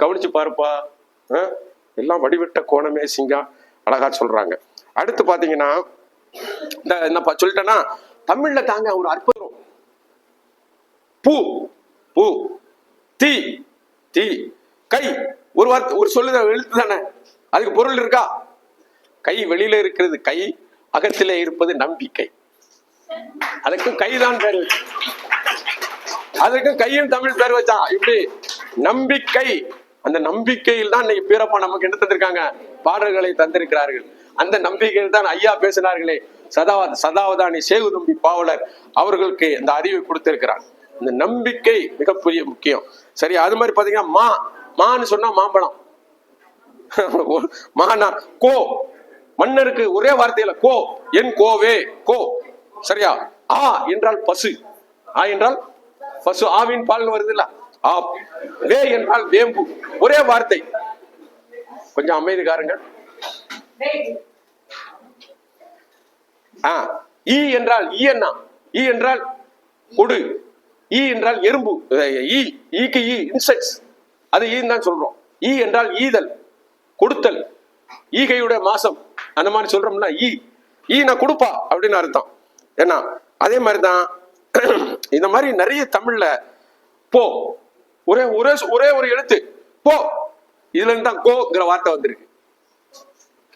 கவனிச்சு பாருப்பா. எல்லாம் வடிவிட்ட கோணமே சிங்கம் அழகா சொல்றாங்க. அடுத்து பாத்தீங்கன்னா இந்த என்னப்பா சொல்லிட்டேன்னா தமிழ்ல தாங்க ஒரு அற்புதம். பூ பூ தீ தீ கை. ஒரு வார்த்தை ஒரு சொல்லு எழுத்து தானே. அதுக்கு பொருள் இருக்கா? கை வெளியில இருக்கிறது கை அகத்திலே இருப்பது நம்பிக்கை. அதுக்கும் கைதான் பேர். வச்சு அதுக்கும் கையும் தமிழ் பேர் வச்சா இப்படி நம்பிக்கை. அந்த நம்பிக்கையில் தான் இன்னைக்கு பீரப்பா நமக்கு என்ன தந்திருக்காங்க? பாடல்களை தந்திருக்கிறார்கள். அந்த நம்பிக்கையில் தான் ஐயா பேசினார்களே சதா சதாவதானி சேகுதம்பி பாவலர் அவர்களுக்கு இந்த அறிவை கொடுத்திருக்கிறார். இந்த நம்பிக்கை மிகப்பெரிய முக்கியம். சரி அது மாதிரி பாத்தீங்கன்னா மா மான்னு சொன்னா மாம்பழம். மானா கோ. மன்னருக்கு ஒரே வார்த்தையில கோ. என் கோவே கோ. சரியா? ஆ என்றால் பசு. ஆ என்றால் பசு. ஆவின் பால் வருது இல்ல ஆப் வே என்றால் வேம்பு. ஒரே வார்த்தை. கொஞ்சம் அமைதிக்காருங்க ஆ ஈ என்றால் ஈ என்ன? ஈ என்றால் கொடு. ஈ என்றால் எறும்பு. ஈ ஈக்கு ஈ இன்செக்ட்ஸ். அது ஈன்னு தான் சொல்றோம். ஈ என்றால் ஈதல் கொடுத்தல். ஈகையுடைய மாசம். அந்த மாதிரி சொல்றோம்ல ஈ. ஈ நான் கொடுப்பா அப்படின்னு அர்த்தம். ஏன்னா அதே மாதிரி தான் இந்த மாதிரி நிறைய தமிழ்ல போ ஒரே ஒரே ஒரே ஒரு எழுத்து. போ. இதுல இருந்து தான் கோங்கிற வார்த்தை வந்திருக்கு.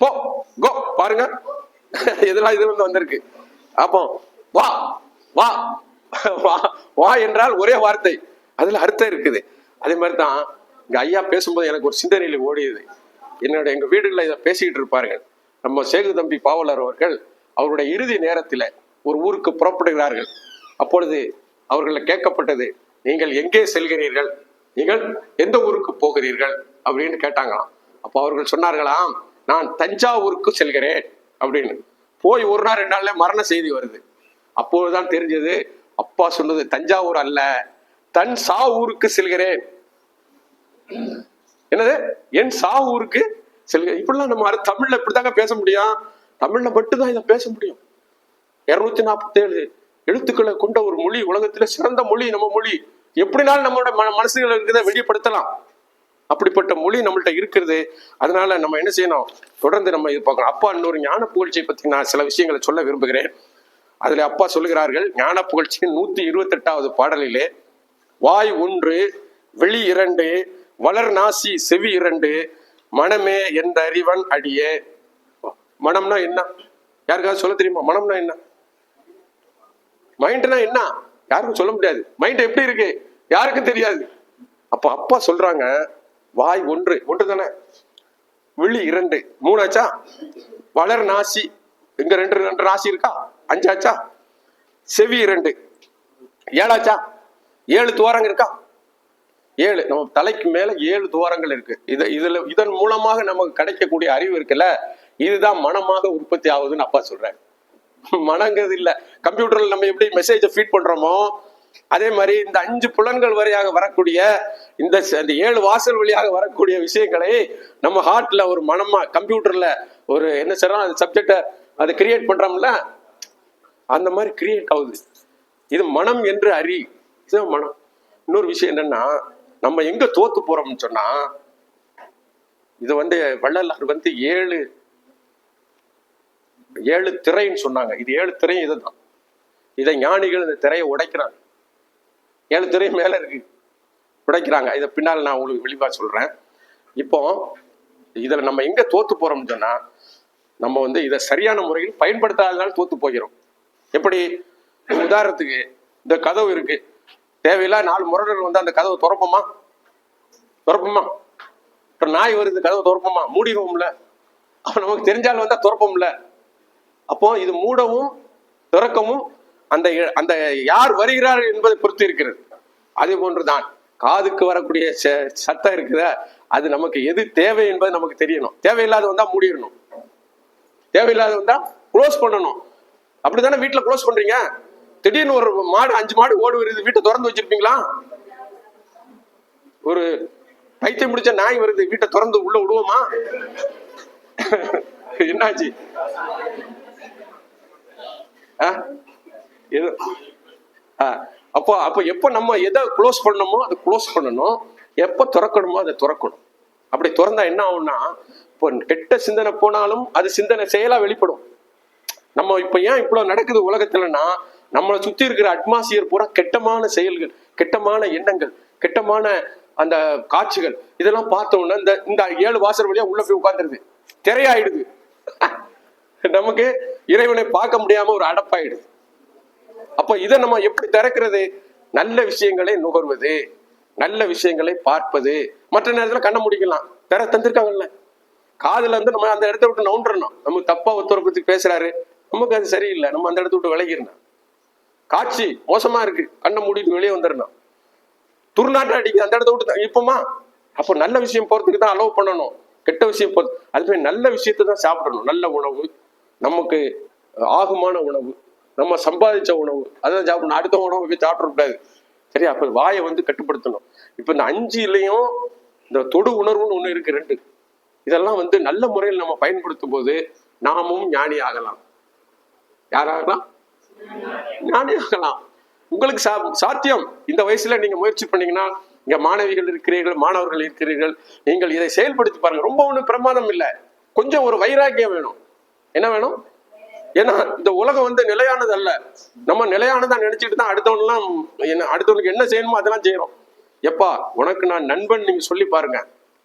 போ. கோ பாருங்க. இதெல்லாம் இதுல இருந்து வந்திருக்கு. அப்போ வா. வா. வா. வா என்றால் ஒரே வார்த்தை. அதுல அர்த்தம் இருக்குது. அதே மாதிரி தான் இங்க ஐயா பேசும்போது எனக்கு ஒரு சிந்தனையில ஓடியது. என்னோட எங்க வீடுகளில் இதை பேசிக்கிட்டு இருப்பார்கள். நம்ம சேகு தம்பி பாவலர் அவர்கள் அவருடைய இறுதி நேரத்தில் ஒரு ஊருக்கு புறப்படுகிறார்கள். அப்பொழுது அவர்களை கேட்கப்பட்டது நீங்கள் எங்கே செல்கிறீர்கள்? நீங்கள் எந்த ஊருக்கு போகிறீர்கள்? அப்படின்னு கேட்டாங்களாம். அப்போ அவர்கள் சொன்னார்களாம் நான் தஞ்சாவூருக்கு செல்கிறேன் அப்படின்னு. போய் ஒரு நாள் ரெண்டு நாள்ல மரண செய்தி வருது. அப்போதுதான் தெரிஞ்சது அப்பா சொன்னது தஞ்சாவூர் அல்ல தன் சா ஊருக்கு செல்கிறேன். என்னது? என் சா ஊருக்கு செல்கிறேன். இப்படிலாம் நம்ம தமிழ்ல இப்படிதாங்க பேச முடியும். தமிழ்ல மட்டும்தான் இதை பேச முடியும். இருநூத்தி நாற்பத்தி ஏழு எழுத்துக்களை கொண்ட ஒரு மொழி உலகத்துல சிறந்த மொழி நம்ம மொழி. எப்படினாலும் நம்மளோட மன இருக்கிறத வெளிப்படுத்தலாம். அப்படிப்பட்ட மொழி நம்மள்ட்ட இருக்கிறது. அதனால நம்ம என்ன செய்யணும்? தொடர்ந்து நம்ம இது பார்க்கணும். அப்பா இன்னொரு ஞான புகழ்ச்சியை பத்தி நான் சில விஷயங்களை சொல்ல விரும்புகிறேன். அதுல அப்பா சொல்லுகிறார்கள் ஞான புகழ்ச்சியின் நூத்தி இருபத்தி எட்டாவது பாடலிலே வாய் ஒன்று வெளி இரண்டு வளர் நாசி செவி இரண்டு மனமே எந்த அறிவன் அடியே. மனம்னா என்ன? யாருக்காவது சொல்ல தெரியுமா? மனம்னா என்ன? மைண்ட்னா என்ன? யாருக்கும் சொல்ல முடியாது. மைண்ட் எப்படி இருக்கு? யாருக்கும் தெரியாது. அப்ப அப்பா சொல்றாங்க வாய் ஒன்று ஒன்று தானே? விழி இரண்டு. மூணாச்சா வளர் நாசி. இங்க ரெண்டு ரெண்டு ராசி இருக்கா? அஞ்சாச்சா செவி இரண்டு. ஏழாச்சா ஏழு துவாரங்க இருக்கா? ஏழு. நம்ம தலைக்கு மேல ஏழு துவாரங்கள் இருக்கு. இது இதுல இதன் மூலமாக நமக்கு கிடைக்கக்கூடிய அறிவு இருக்குல்ல? இதுதான் மனமாக உற்பத்தி ஆகுதுன்னு அப்பா சொல்றாரு. மனங்கிறது இல்லை கம்ப்யூட்டர்ல நம்ம எப்படி மெசேஜை ஃபீட் பண்றோமோ அதே மாதிரி இந்த அஞ்சு புலன்கள் வரையாக வரக்கூடிய இந்த இந்த ஏழு வாசல் வழியாக வரக்கூடிய விஷயங்களை நம்ம ஹார்ட்ல ஒரு மனமா கம்ப்யூட்டர்ல ஒரு என்ன சொல்றோம் அந்த சப்ஜெக்டை அதை கிரியேட் பண்றோம்ல அந்த மாதிரி கிரியேட் ஆகுது. இது மனம் என்று அறி. இதுதான் மனம். இன்னொரு விஷயம் என்னன்னா நம்ம எங்க தோத்து போறோம்னு சொன்னா இது வந்து வள்ளலார் வந்து ஏழு ஏழு திரைன்னு சொன்னாங்க. இது ஏழு திரையும் இதுதான். இதை ஞானிகள் இந்த திரையை உடைக்கிறாங்க. ஏழு திரை மேல இருக்கு. உடைக்கிறாங்க. இதை பின்னால் நான் உங்களுக்கு விளிவா சொல்றேன். இப்போ இதில் நம்ம எங்க தோத்து போறோம்னு சொன்னா நம்ம வந்து இதை சரியான முறையில் பயன்படுத்தாதனால தோத்து போகிறோம். எப்படி? உதாரணத்துக்கு இந்த கதவு இருக்கு. தேவையில்லா நாலு முரடர்கள் வந்து அந்த கதவை துறப்போமா? துறப்போமா? இப்போ நாய் வருது கதவை துறப்போமா? மூடிடுவோம்ல. அப்ப நமக்கு தெரிஞ்சாலும் வந்தா துறப்போம்ல. அப்போ இது மூடவும் திறக்கவும் அந்த அந்த யார் வருகிறார் என்பதை பொறுத்து இருக்கிறது. அதே போன்றுதான். காதுக்கு வரக்கூடிய ச- சத்தம் இருக்குதா அது நமக்கு எது தேவை என்பது நமக்கு தெரியணும். தேவையில்லாத வந்தா மூடிடணும். தேவையில்லாத வந்தா க்ளோஸ் பண்ணணும். அப்படித்தானே வீட்டுல க்ளோஸ் பண்றீங்க? திடீர்னு ஒரு மாடு அஞ்சு மாடு ஓடு வருது வீட்டை திறந்து வச்சிருப்பீங்களா? ஒரு பைத்தியம் முடிச்ச நாய் வருது வீட்டை திறந்து உள்ள விடுவோமா? என்னாச்சு? அப்போ அப்போ எப்போ நம்ம எதை க்ளோஸ் பண்ணணுமோ அதை க்ளோஸ் பண்ணணும். எப்போ திறக்கணுமோ அதை திறக்கணும். அப்படி திறந்தா என்ன ஆகும்னா இப்போ கெட்ட சிந்தனை போனாலும் அது சிந்தனை செயலா வெளிப்படும். நம்ம இப்ப ஏன் இவ்வளவு நடக்குது உலகத்துலன்னா நம்மளை சுத்தி இருக்கிற அட்மாஸ்பியர் பூரா கெட்டமான செயல்கள் கெட்டமான எண்ணங்கள் கெட்டமான அந்த காட்சிகள் இதெல்லாம் பார்த்தோம்னா இந்த இந்த ஏழு வாசல் வழியா உள்ள போய் உட்காந்துருது திரையாயிடுது. நமக்கு இறைவனை பார்க்க முடியாம ஒரு அடப்பாயிடுது அப்ப இதை நம்ம எப்படி திறக்கிறது? நல்ல விஷயங்களை நுகர்வது நல்ல விஷயங்களை பார்ப்பது. மற்ற நேரத்துல கண்ண முடிக்கலாம். திற தந்திருக்காங்கல்ல. காதுல வந்து நம்ம அந்த இடத்த விட்டு நவுண்டுறணும் நமக்கு தப்பா ஒருத்தரை பத்தி பேசுறாரு. நமக்கு அது சரியில்லை. நம்ம அந்த இடத்த விட்டு விலகிடணும். காட்சி மோசமா இருக்கு. கண்ணை மூடிட்டு வெளியே வந்துடணும். துர்நாற்றம் அடிக்குது. அந்த இடத்த விட்டு த- இப்பமா? அப்போ நல்ல விஷயம் போறதுக்கு தான் அலோவ் பண்ணணும். கெட்ட விஷயம் போறது அது நல்ல விஷயத்தை தான் சாப்பிடணும். நல்ல உணவு நமக்கு ஆகுமான உணவு நம்ம சம்பாதிச்ச உணவு அதான் சாப்பிடணும். அடுத்த உணவு போய் சாப்பிட கூடாது. சரியா? அப்ப வாயை வந்து கட்டுப்படுத்தணும். இப்ப இந்த அஞ்சுலயும் இந்த தொடு உணர்வுன்னு ஒண்ணு இருக்கு ரெண்டு. இதெல்லாம் வந்து நல்ல முறையில் நம்ம பயன்படுத்தும் போது நாமும் ஞானி ஆகலாம். யாராகலாம்? ஞானி ஆகலாம். உங்களுக்கு சா- சாத்தியம். இந்த வயசுல நீங்க முயற்சி பண்ணீங்கன்னா இங்க மாணவிகள் இருக்கிறீர்கள் மாணவர்கள் இருக்கிறீர்கள். நீங்கள் இதை செயல்படுத்தி பாருங்க. ரொம்ப ஒன்றும் பிரமாதம் இல்லை. கொஞ்சம் ஒரு வைராக்கியம் வேணும். என்ன வேணும்? ஏன்னா இந்த உலகம் வந்து நிலையானது அல்ல நம்ம நிலையானதா நினைச்சிட்டு தான் அடுத்தவனெல்லாம் என்ன அடுத்தவனுக்கு என்ன செய்யணுமோ அதெல்லாம் செய்யறோம். எப்பா உனக்கு நான் நண்பன் நீங்க சொல்லி பாருங்க.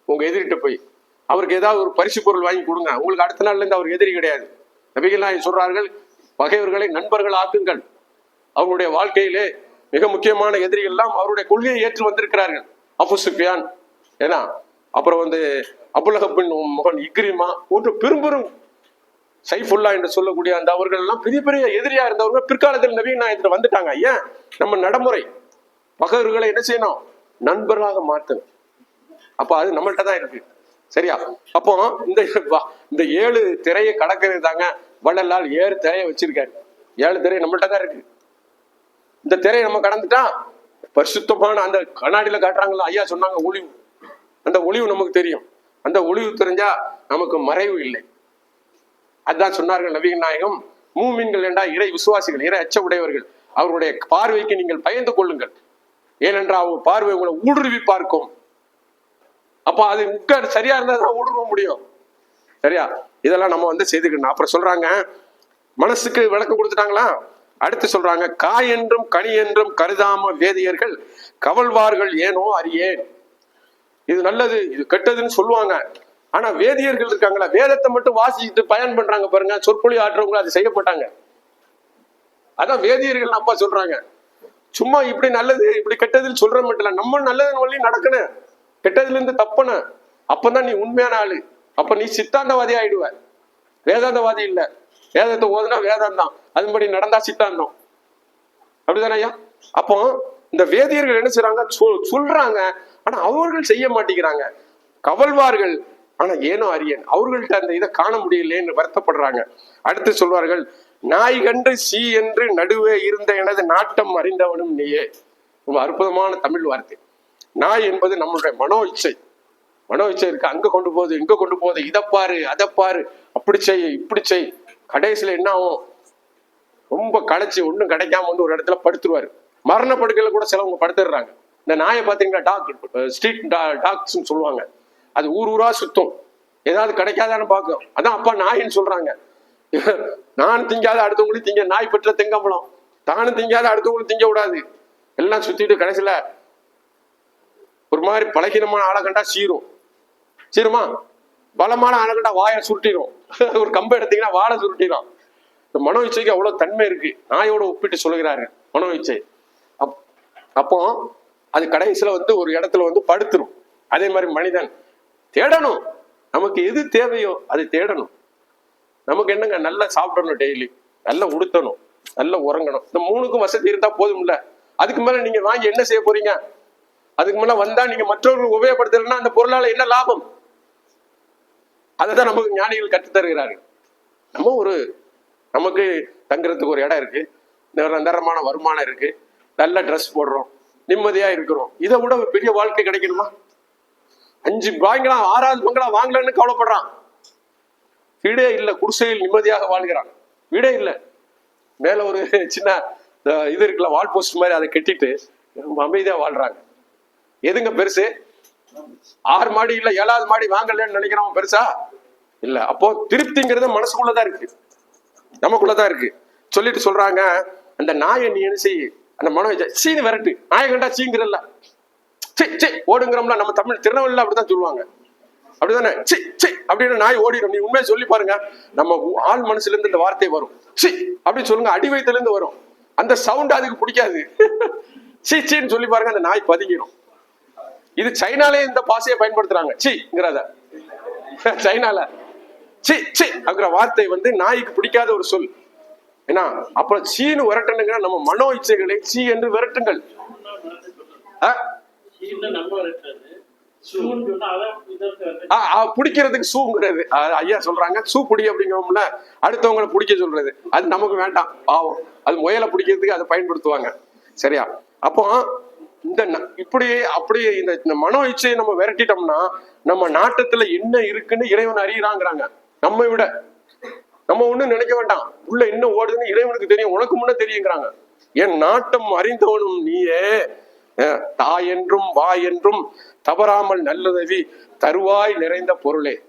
உங்க எதிரிட்ட போய். அவருக்கு ஏதாவது ஒரு பரிசு பொருள் வாங்கி கொடுங்க. உங்களுக்கு அடுத்த நாள்ல இருந்து அவர் எதிரி கிடையாது. நபிகள் நாயகம் சொல்றார்கள் பகைவர்களை நண்பர்கள் ஆக்குங்கள். அவருடைய வாழ்க்கையிலே மிக முக்கியமான எதிரிகள் எல்லாம் அவருடைய கொள்கையை ஏற்று வந்திருக்கிறார்கள். அபு சுஃபியான் ஏன்னா அப்புறம் வந்து அபுலகப்பின் மகன் இக்ரிமா போன்ற பெரும்பெரும் சைஃபுல்லா என்று சொல்லக்கூடிய அந்த அவர்கள் எல்லாம் பெரிய பெரிய எதிரியா இருந்தவர்கள். பிற்காலத்தில் நவீன நாயகத்தில் வந்துட்டாங்க. ஏன்? நம்ம நடைமுறை. பகவர்களை என்ன செய்யணும்? நண்பர்களாக மாற்றணும். அப்ப அது நம்மள்ட்ட தான் இருக்கு. சரியா? அப்போ இந்த இந்த ஏழு திரையை கடக்கிறது தாங்க வள்ளலால் ஏழு திரையை வச்சிருக்காரு. ஏழு திரை நம்மள்ட்ட தான் இருக்கு. இந்த திரையை நம்ம கடந்துட்டா பரிசுத்தமான அந்த கண்ணாடியில காட்டுறாங்களா ஐயா சொன்னாங்க ஒளிவு. அந்த ஒளிவு நமக்கு தெரியும். அந்த ஒளிவு தெரிஞ்சா நமக்கு மறைவு இல்லை. அதான் சொன்னார்கள் நவீன நாயகம் மூமின்கள் என்றால் இறை விசுவாசிகள் இறை அச்ச உடையவர்கள் அவருடைய பார்வைக்கு நீங்கள் பயந்து கொள்ளுங்கள். ஏனென்றால் அவங்க பார்வை உங்களை ஊடுருவி பார்க்கும். அப்ப அது உட்கார் சரியா இருந்தா தான் ஊடுருவ முடியும். சரியா? இதெல்லாம் நம்ம வந்து செய்துக்கணும். அப்புறம் சொல்றாங்க மனசுக்கு விளக்கம் கொடுத்துட்டாங்களா? அடுத்து சொல்றாங்க காய் என்றும் கனி என்றும் கருதாம வேதியர்கள் கவல்வார்கள் ஏனோ அறியேன். இது நல்லது இது கெட்டதுன்னு சொல்லுவாங்க. ஆனா வேதியர்கள் இருக்காங்களா? வேதத்தை மட்டும் வாசிச்சுட்டு பயன் பண்றாங்க பாருங்க. சொற்பொழி ஆற்றவங்க அது செய்யப்பட்டாங்க அதான் வேதியர்கள் அப்பா சொல்றாங்க. சும்மா இப்படி நல்லது இப்படி கெட்டதுன்னு சொல்ற மட்டும் இல்ல. நம்ம நல்லது வழி நடக்கணும். கெட்டதுல இருந்து தப்பன அப்பதான் நீ உண்மையான ஆளு. அப்ப நீ சித்தாந்தவாதி ஆயிடுவ. வேதாந்தவாதி இல்ல. வேதத்தை ஓதுனா வேதாந்தம். அதுபடி நடந்தா சித்தாந்தம். அப்படிதானே ஐயா? அப்போ இந்த வேதியர்கள் என்ன செய்றாங்க? சொல்றாங்க. ஆனா அவர்கள் செய்ய மாட்டேங்கிறாங்க. கவல்வார்கள் ஆனா ஏனோ அரியன் அவர்கள்ட்ட அந்த இதை காண முடியலைன்னு வருத்தப்படுறாங்க. அடுத்து சொல்வார்கள் நாய் கண்டு சீ என்று நடுவே இருந்த எனது நாட்டம் அறிந்தவனும் நீயே. ரொம்ப அற்புதமான தமிழ் வார்த்தை. நாய் என்பது நம்மளுடைய மனோ இச்சை. மனோ இச்சை இருக்கு அங்க கொண்டு போகுது இங்க கொண்டு போகுது இதை பாரு அதை பாரு அப்படி செய் இப்படி செய். கடைசியில என்ன ஆகும்? ரொம்ப களைச்சி ஒண்ணும் கிடைக்காம வந்து ஒரு இடத்துல படுத்துருவாரு. மரண படுக்கையில கூட சிலவங்க படுத்துடுறாங்க. இந்த நாயை பாத்தீங்கன்னா டாக் ஸ்ட்ரீட் டாக்ஸ்னு சொல்லுவாங்க. அது ஊர் ஊரா சுத்தும். ஏதாவது கிடைக்காதான்னு பார்க்கும். அதான் அப்பா நாயின்னு சொல்றாங்க. நான் திங்காத அடுத்தவங்களும் திங்க நாய் பெற்ற திங்கம்பளம் தானும் திங்காத அடுத்தவங்களும் திங்க விடாது. எல்லாம் சுத்திட்டு கடைசியில ஒரு மாதிரி பலகீனமான ஆளை கண்டா சீரும். சீருமா? பலமான ஆளை கண்டா வாயை சுருட்டிடும் ஒரு கம்பை எடுத்தீங்கன்னா வாழை சுருட்டிடும் இந்த மனோ இச்சைக்கு அவ்வளவு தன்மை இருக்கு. நாயோட ஒப்பிட்டு சொல்லுகிறாரு மனோ இச்சை அப் அப்போ அது கடைசியில வந்து ஒரு இடத்துல வந்து படுத்துரும். அதே மாதிரி மனிதன். தேடணும். நமக்கு எது தேவையோ அது தேடணும். நமக்கு என்னங்க? நல்லா சாப்பிடணும் டெய்லி நல்லா உடுத்தணும். நல்லா உறங்கணும். இந்த மூணுக்கும் வசதி இருந்தா போதும்ல. அதுக்கு மேல நீங்க வாங்கி என்ன செய்ய போறீங்க? அதுக்கு மேல வந்தா நீங்க மற்றவர்களுக்கு உபயோகப்படுத்தலைன்னா அந்த பொருளால என்ன லாபம்? அதுதான் நமக்கு ஞானிகள் கற்றுத்தருகிறாரு தருகிறார்கள். நம்ம ஒரு நமக்கு தங்குறதுக்கு ஒரு இடம் இருக்கு. நிரந்தரமான வருமானம் இருக்கு. நல்ல ட்ரெஸ் போடுறோம். நிம்மதியா இருக்கிறோம். இதை விட பெரிய வாழ்க்கை கிடைக்கணுமா? அஞ்சு வாங்கலாம் ஆறாவது பங்களா வாங்கலன்னு கவலைப்படுறான். வீடே இல்ல குடிசையில் நிம்மதியாக வாழ்கிறான். வீடே இல்ல. மேல ஒரு சின்ன இது இருக்குல்ல வால் போஸ்ட் மாதிரி அதை கட்டிட்டு அமைதியா வாழ்றாங்க. எதுங்க பெருசு? ஆறு மாடி இல்ல ஏழாவது மாடி வாங்கலன்னு நினைக்கிறவன் பெருசா? இல்ல. அப்போ திருப்திங்கிறது மனசுக்குள்ளதான் இருக்கு. நமக்குள்ளதான் இருக்கு. சொல்லிட்டு சொல்றாங்க அந்த நாயை நீ என்ன செய்? அந்த மனோ சீனு விரட்டு. நாயை கண்டா சீங்கிறல்ல. சி சி ஓடுங்கிறோம்ல நம்ம தமிழ் திருநெல்வேலியில் அப்படிதான் சொல்லுவாங்க. அப்படிதானே? சி சி அப்படின்னு நாய் ஓடிடும். நீ உண்மையை சொல்லி பாருங்க. நம்ம ஆள் மனசுல இருந்து இந்த வார்த்தை வரும். சி அப்படின்னு சொல்லுங்க. அடி வயித்துல இருந்து வரும். அந்த சவுண்ட் அதுக்கு பிடிக்காது. சி சின்னு சொல்லி பாருங்க அந்த நாய் பதுங்கிடும் இது சைனாலே இந்த பாசையை பயன்படுத்துறாங்க. சிங்கிறத சைனால. சி சி அப்படிங்கிற வார்த்தை வந்து நாய்க்கு பிடிக்காத ஒரு சொல். ஏன்னா அப்புறம் சீனு விரட்டணுங்கிற நம்ம மனோ இச்சைகளை சி என்று விரட்டுங்கள். பிடிக்கிறதுக்கு சூங்கிறது ஐயா சொல்றாங்க. சூ பிடி அப்படிங்கிறோம்ல அடுத்தவங்களை பிடிக்க சொல்றது. அது நமக்கு வேண்டாம். பாவம். அது முயலை பிடிக்கிறதுக்கு அதை பயன்படுத்துவாங்க. சரியா? அப்போ இந்த இப்படி அப்படி இந்த இந்த மனோ இச்சையை நம்ம விரட்டிட்டோம்னா நம்ம நாட்டத்துல என்ன இருக்குன்னு இறைவன் அறியறாங்கிறாங்க. நம்மை விட. நம்ம ஒண்ணும் நினைக்க வேண்டாம். உள்ள என்ன ஓடுதுன்னு இறைவனுக்கு தெரியும். உனக்கு முன்ன தெரியுங்கிறாங்க. என் நாட்டம் அறிந்தவனும் நீயே. தாயென்றும் என்றும் வா என்றும் தவறாமல் நல்லுதவி தருவாய் நிறைந்த பொருளே.